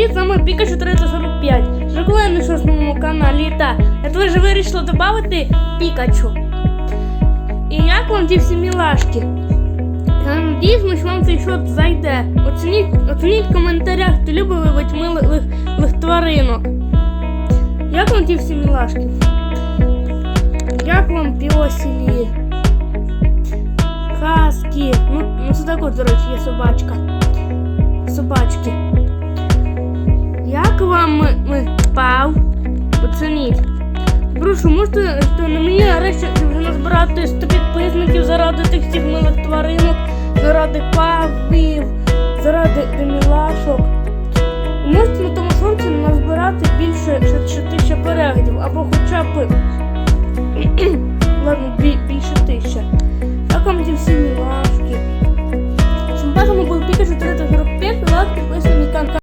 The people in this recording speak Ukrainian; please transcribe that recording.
привіт! З вами Пікачу 345. Вже на шостому каналі. Та я теж вирішила додати Пікачу. І як вам ті всі мілашки? Я надіюсь, вам цей шот зайде. Оцініть, оцініть в коментарях, хто любить вибить милих лих тваринок. Як вам ті всі мілашки? Як вам піосілі? Хаски. Ну, ну це також, до речі, є собачка. ми впав. Оцініть. Прошу, можете на мені нарешті вже назбирати 100 підписників заради тих всіх милих тваринок, заради павів, заради демілашок. Можете на тому сонці назбирати більше тисяча переглядів або хоча б ладно, більше тисяча. Так вам всім.